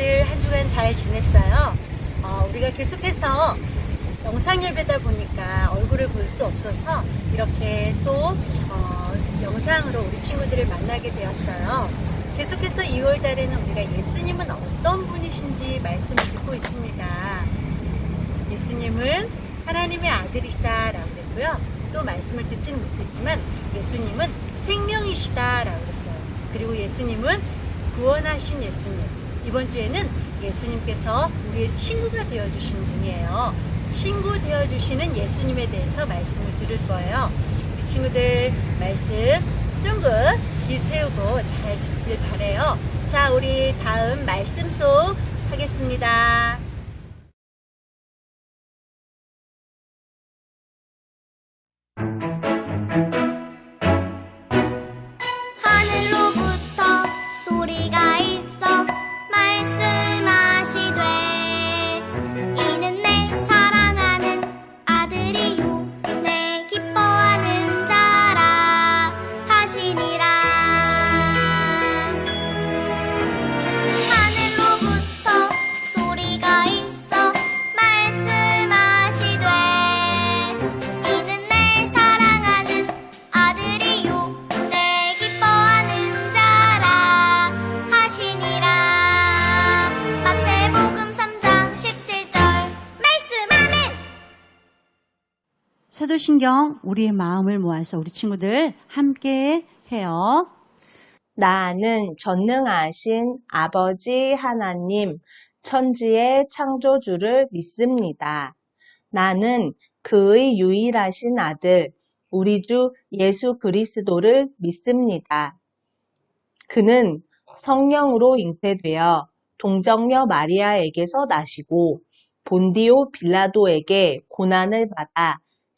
친구들 한 주간 잘 지냈어요? 어, 우리가 계속해서 영상 예배다 보니까 얼굴을 볼 수 없어서 이렇게 또 어, 영상으로 우리 친구들을 만나게 되었어요. 계속해서 2월 달에는 우리가 예수님은 어떤 분이신지 말씀을 듣고 있습니다. 예수님은 하나님의 아들이시다라고 그랬고요. 또 말씀을 듣지는 못했지만 예수님은 생명이시다라고 그랬어요. 그리고 예수님은 구원하신 예수님. 이번 주에는 예수님께서 우리의 친구가 되어주신 분이에요. 친구 되어주시는 예수님에 대해서 말씀을 들을 거예요. 우리 친구들 말씀 쫑긋 귀 세우고 잘 듣길 바래요. 자, 우리 다음 말씀 속 하겠습니다. 신경 우리의 마음을 모아서 우리 친구들 함께 해요. 나는 전능하신 아버지 하나님, 천지의 창조주를 믿습니다. 나는 그의 유일하신 아들, 우리 주 예수 그리스도를 믿습니다. 그는 성령으로 잉태되어 동정녀 마리아에게서 나시고 본디오 빌라도에게 고난을 받아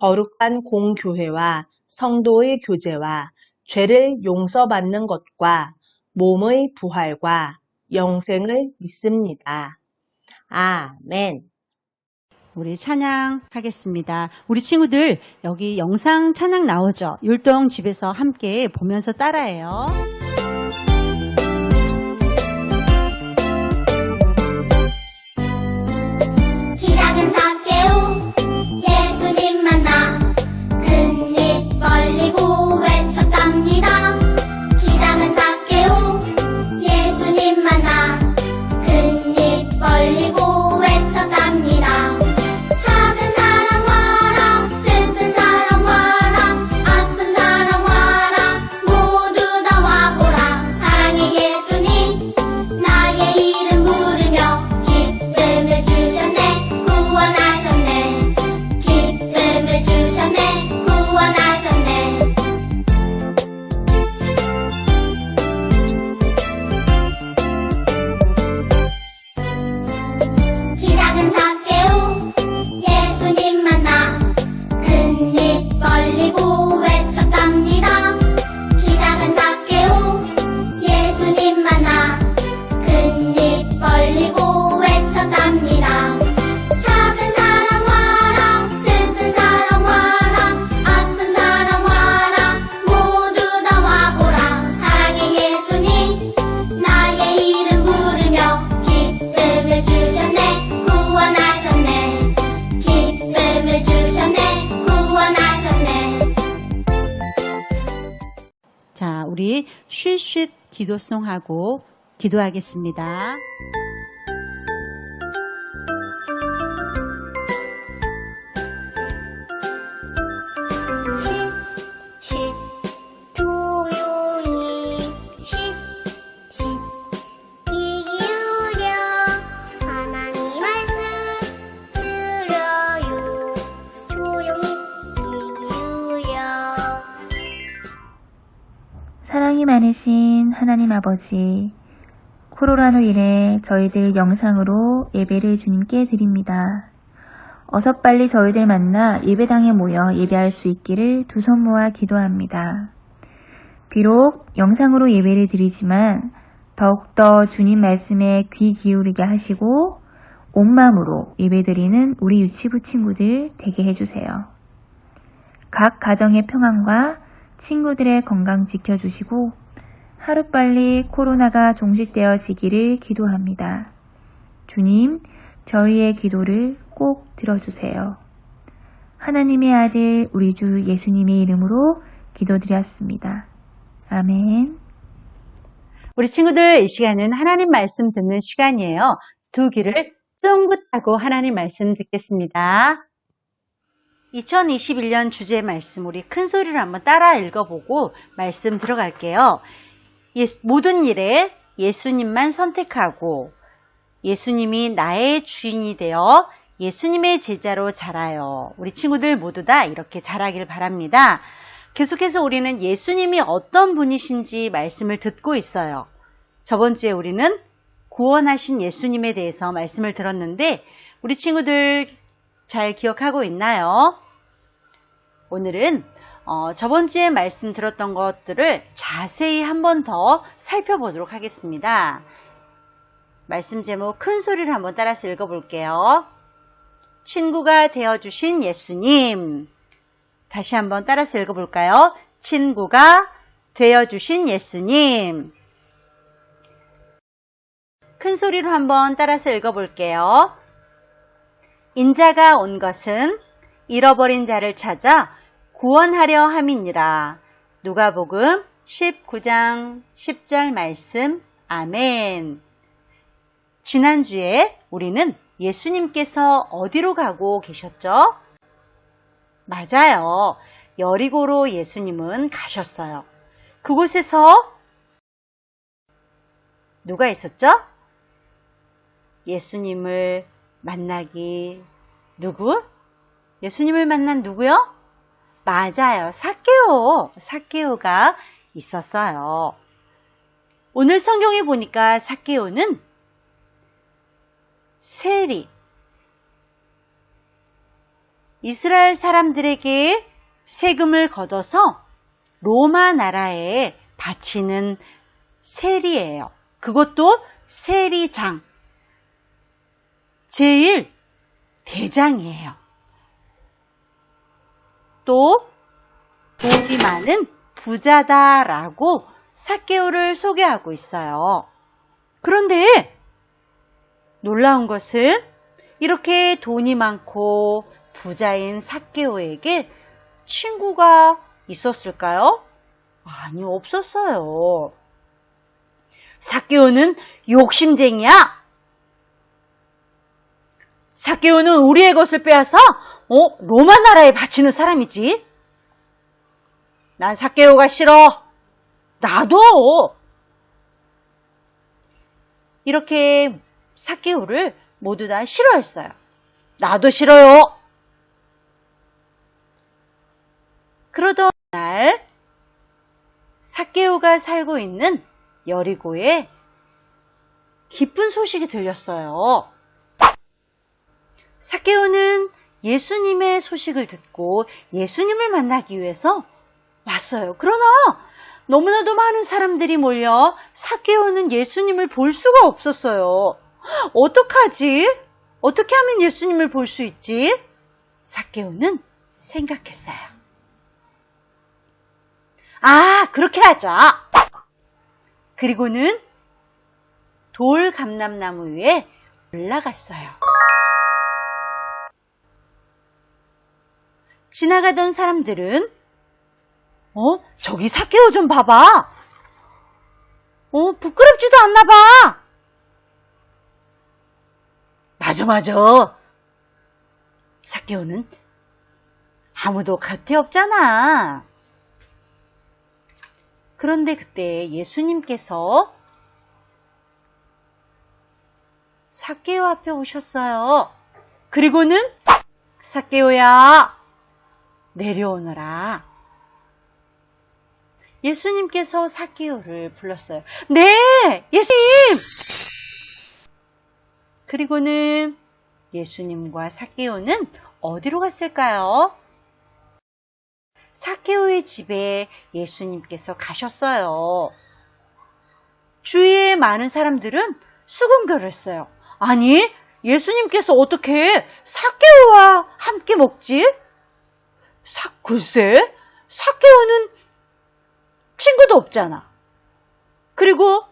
거룩한 공교회와 성도의 교제와 죄를 용서받는 것과 몸의 부활과 영생을 믿습니다. 아멘. 우리 찬양 하겠습니다. 우리 친구들 여기 영상 찬양 나오죠? 율동 집에서 함께 보면서 따라해요. 기도송 하고 기도하겠습니다. 하나님 아버지, 코로나로 인해 저희들 영상으로 예배를 주님께 드립니다. 어서 빨리 저희들 만나 예배당에 모여 예배할 수 있기를 두 손 모아 기도합니다. 비록 영상으로 예배를 드리지만 더욱더 주님 말씀에 귀 기울이게 하시고 온 마음으로 예배드리는 우리 유치부 친구들 되게 해주세요. 각 가정의 평안과 친구들의 건강 지켜주시고 하루빨리 코로나가 종식되어지기를 기도합니다. 주님, 저희의 기도를 꼭 들어주세요. 하나님의 아들 우리 주 예수님의 이름으로 기도드렸습니다. 아멘. 우리 친구들 이 시간은 하나님 말씀 듣는 시간이에요. 두 귀를 쫑긋하고 하나님 말씀 듣겠습니다. 2021년 주제 말씀 우리 큰 소리로 한번 따라 읽어보고 말씀 들어갈게요. 예- 모든 일에 예수님만 선택하고 예수님이 나의 주인이 되어 예수님의 제자로 자라요. 우리 친구들 모두 다 이렇게 자라길 바랍니다. 계속해서 우리는 예수님이 어떤 분이신지 말씀을 듣고 있어요. 저번 주에 우리는 구원하신 예수님에 대해서 말씀을 들었는데 우리 친구들 잘 기억하고 있나요? 오늘은 어, 저번 주에 말씀 들었던 것들을 자세히 한 번 더 살펴보도록 하겠습니다. 말씀 제목 큰 소리를 한번 따라서 읽어볼게요. 친구가 되어주신 예수님. 다시 한번 따라서 읽어볼까요? 친구가 되어주신 예수님. 큰 소리로 한번 따라서 읽어볼게요. 인자가 온 것은 잃어버린 자를 찾아 구원하려 함이니라. 누가복음 19장 10절 말씀. 아멘. 지난주에 우리는 예수님께서 어디로 가고 계셨죠? 맞아요. 여리고로 예수님은 가셨어요. 그곳에서 누가 있었죠? 예수님을 만나기 누구? 예수님을 만난 누구요? 맞아요. 사케오. 사케오가 있었어요. 오늘 성경에 보니까 사케오는 세리 이스라엘 사람들에게 세금을 걷어서 로마 나라에 바치는 세리예요. 그것도 세리장. 제일 대장이에요. 또 돈이 많은 부자다라고 사케오를 소개하고 있어요. 그런데 놀라운 것은 이렇게 돈이 많고 부자인 사케오에게 친구가 있었을까요? 아니, 없었어요. 사케오는 욕심쟁이야. 사케오는 우리의 것을 빼앗아 어? 로마 나라에 바치는 사람이지. 난 사케오가 싫어. 나도. 이렇게 사케오를 모두 다 싫어했어요. 나도 싫어요. 그러던 날 사케오가 살고 있는 여리고에 기쁜 소식이 들렸어요. 사케오는 예수님의 소식을 듣고 예수님을 만나기 위해서 왔어요. 그러나 너무나도 많은 사람들이 몰려 사케오는 예수님을 볼 수가 없었어요. 어떡하지? 어떻게 하면 예수님을 볼 수 있지? 사케오는 생각했어요. 아, 그렇게 하자. 그리고는 돌 감람나무 위에 올라갔어요. 지나가던 사람들은 어? 저기 사케오 좀 봐봐. 어, 부끄럽지도 않나 봐. 맞아, 맞아. 사케오는 아무도 곁에 없잖아. 그런데 그때 예수님께서 사케오 앞에 오셨어요. 그리고는 사케오야, 내려오너라. 예수님께서 사케오를 불렀어요. 네, 예수님! 그리고는 예수님과 사케오는 어디로 갔을까요? 사케오의 집에 예수님께서 가셨어요. 주위에 많은 사람들은 수군거렸어요. 아니, 예수님께서 어떻게 사케오와 함께 먹지? 사, 글쎄, 사케오는 친구도 없잖아. 그리고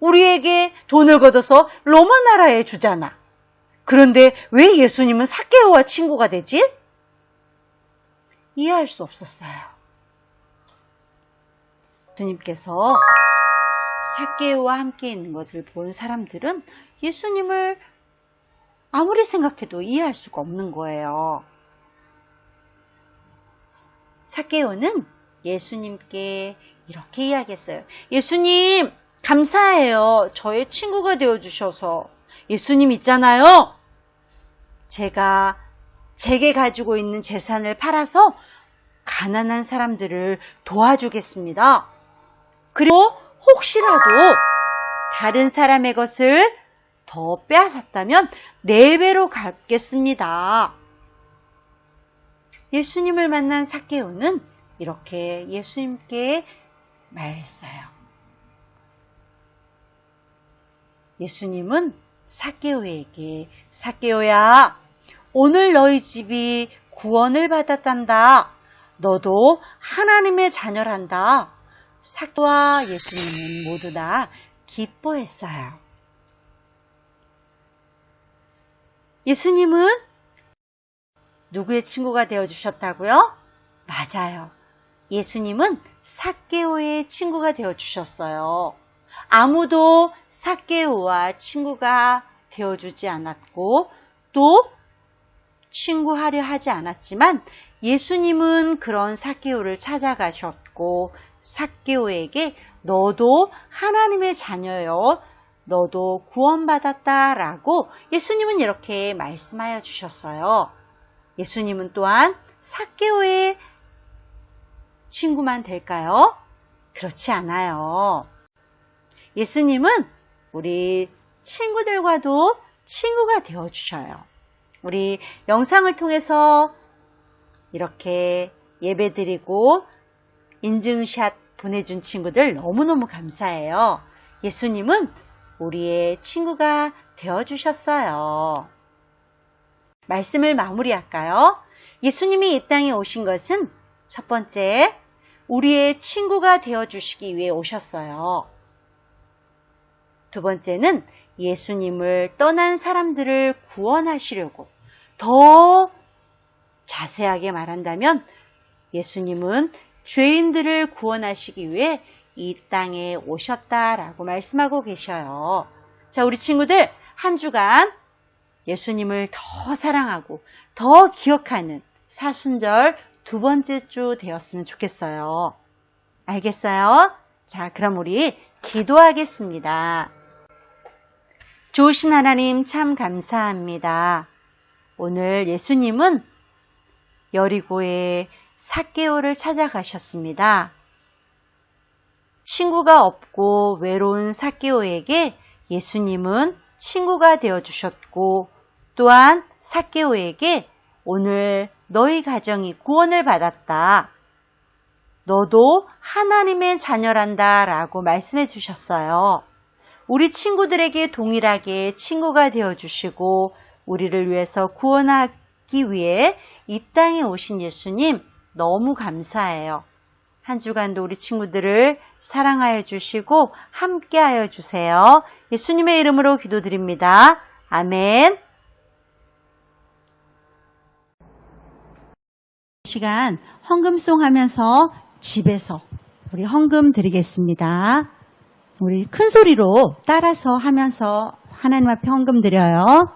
우리에게 돈을 걷어서 로마 나라에 주잖아. 그런데 왜 예수님은 사케오와 친구가 되지? 이해할 수 없었어요. 예수님께서 사케오와 함께 있는 것을 본 사람들은 예수님을 아무리 생각해도 이해할 수가 없는 거예요. 사케오는 예수님께 이렇게 이야기했어요. 예수님, 감사해요. 저의 친구가 되어주셔서. 예수님 있잖아요. 제가 제게 가지고 있는 재산을 팔아서 가난한 사람들을 도와주겠습니다. 그리고 혹시라도 다른 사람의 것을 더 빼앗았다면 네 배로 갚겠습니다. 예수님을 만난 사케오는 이렇게 예수님께 말했어요. 예수님은 사케오에게 사케오야 오늘 너희 집이 구원을 받았단다. 너도 하나님의 자녀란다. 사케오와 예수님은 모두 다 기뻐했어요. 예수님은 누구의 친구가 되어 주셨다고요? 맞아요. 예수님은 사케오의 친구가 되어 주셨어요. 아무도 사케오와 친구가 되어 주지 않았고 또 친구하려 하지 않았지만 예수님은 그런 사케오를 찾아가셨고 사케오에게 너도 하나님의 자녀요. 너도 구원받았다라고 예수님은 이렇게 말씀하여 주셨어요. 예수님은 또한 사케오의 친구만 될까요? 그렇지 않아요. 예수님은 우리 친구들과도 친구가 되어 주셔요. 우리 영상을 통해서 이렇게 예배 드리고 인증샷 보내준 친구들 너무너무 감사해요. 예수님은 우리의 친구가 되어 주셨어요. 말씀을 마무리할까요? 예수님이 이 땅에 오신 것은 첫 번째, 우리의 친구가 되어 주시기 위해 오셨어요. 두 번째는 예수님을 떠난 사람들을 구원하시려고 더 자세하게 말한다면 예수님은 죄인들을 구원하시기 위해 이 땅에 오셨다라고 말씀하고 계셔요. 자, 우리 친구들 한 주간 예수님을 더 사랑하고 더 기억하는 사순절 두 번째 주 되었으면 좋겠어요. 알겠어요? 자, 그럼 우리 기도하겠습니다. 좋으신 하나님 참 감사합니다. 오늘 예수님은 여리고에 사개오를 찾아가셨습니다. 친구가 없고 외로운 사개오에게 예수님은 친구가 되어 주셨고 또한 사개오에게 오늘 너희 가정이 구원을 받았다. 너도 하나님의 자녀란다 라고 말씀해 주셨어요. 우리 친구들에게 동일하게 친구가 되어 주시고 우리를 위해서 구원하기 위해 이 땅에 오신 예수님 너무 감사해요. 한 주간도 우리 친구들을 사랑하여 주시고 함께하여 주세요. 예수님의 이름으로 기도드립니다. 아멘. 시간 헌금송 하면서 집에서 우리 헌금 드리겠습니다. 우리 큰 소리로 따라서 하면서 하나님 앞에 헌금 드려요.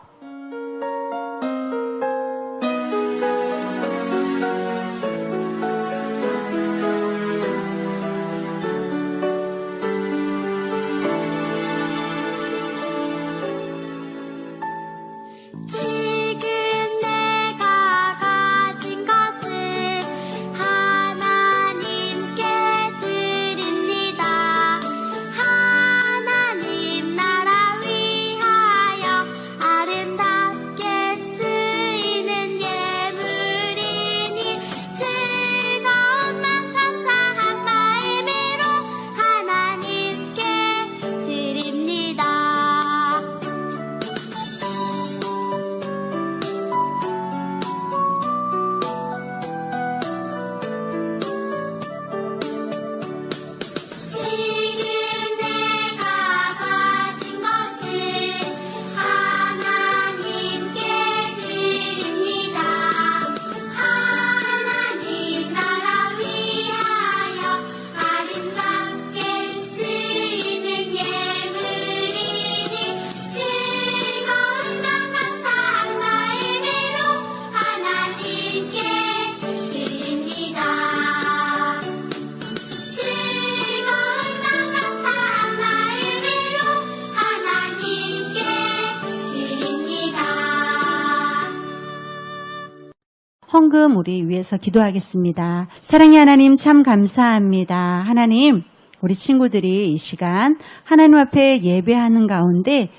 헌금 우리 위해서 기도하겠습니다. 사랑의 하나님 참 감사합니다. 하나님, 우리 친구들이 이 시간 하나님 앞에 예배하는 가운데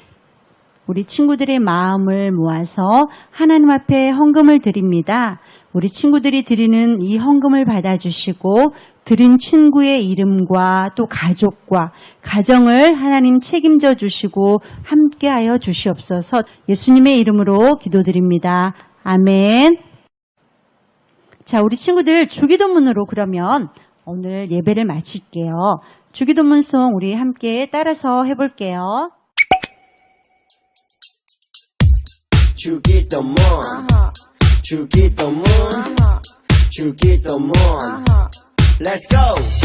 우리 친구들의 마음을 모아서 하나님 앞에 헌금을 드립니다. 우리 친구들이 드리는 이 헌금을 받아주시고 드린 친구의 이름과 또 가족과 가정을 하나님 책임져 주시고 함께하여 주시옵소서 예수님의 이름으로 기도드립니다. 아멘. 자, 우리 친구들 주기도문으로 그러면 오늘 예배를 마칠게요. 주기도문송 우리 함께 따라서 해볼게요. 주기도문. 주기도문. 주기도문. Let's go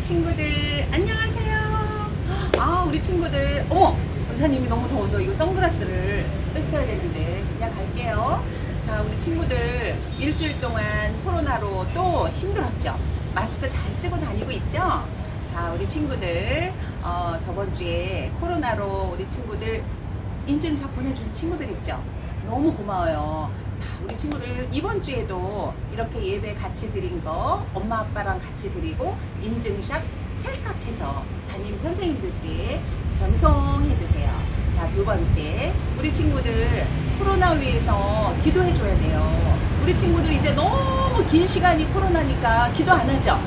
유아유치부 친구들 안녕하세요. 아 우리 친구들 어머 원사님이 너무 더워서 이거 선글라스를 뺐어야 되는데 그냥 갈게요. 자 우리 친구들 일주일 동안 코로나로 또 힘들었죠. 마스크 잘 쓰고 다니고 있죠. 자 우리 친구들 어, 저번 주에 코로나로 우리 친구들 인증샷 보내준 친구들 있죠. 너무 고마워요. 자, 우리 친구들 이번 주에도 이렇게 예배 같이 드린 거 엄마 아빠랑 같이 드리고 인증샷 찰칵해서 담임 선생님들께 전송해 주세요. 자, 두 번째. 우리 친구들 코로나 위해서 기도해 줘야 돼요. 우리 친구들 이제 너무 긴 시간이 코로나니까 기도 안 하죠?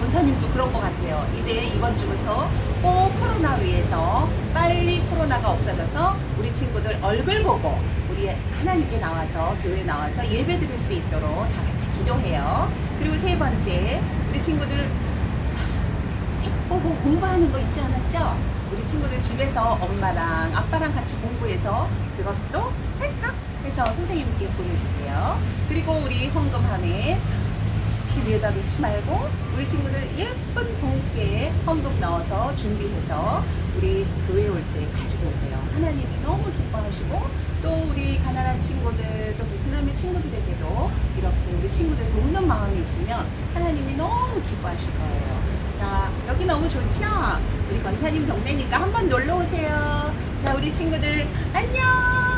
원사님도 그런 것 같아요. 이제 이번 주부터 꼭 코로나 위해서 빨리 코로나가 없어져서 우리 친구들 얼굴 보고 우리 하나님께 나와서 교회 나와서 예배 드릴 수 있도록 다 같이 기도해요. 그리고 세 번째 우리 친구들 자, 책 보고 공부하는 거 있지 않았죠? 우리 친구들 집에서 엄마랑 아빠랑 같이 공부해서 그것도 찰칵 해서 선생님께 보내주세요. 그리고 우리 헌금함에 TV에다 놓지 말고 우리 친구들 예쁜 봉투에 헌금 넣어서 준비해서 우리 교회 올 때 가지고 오세요. 하나님이 너무 기뻐하시고 또 우리 가난한 친구들 또 베트남의 친구들에게도 이렇게 우리 친구들 돕는 마음이 있으면 하나님이 너무 기뻐하실 거예요. 자 여기 너무 좋죠? 우리 권사님 동네니까 한번 놀러 오세요. 자 우리 친구들 안녕.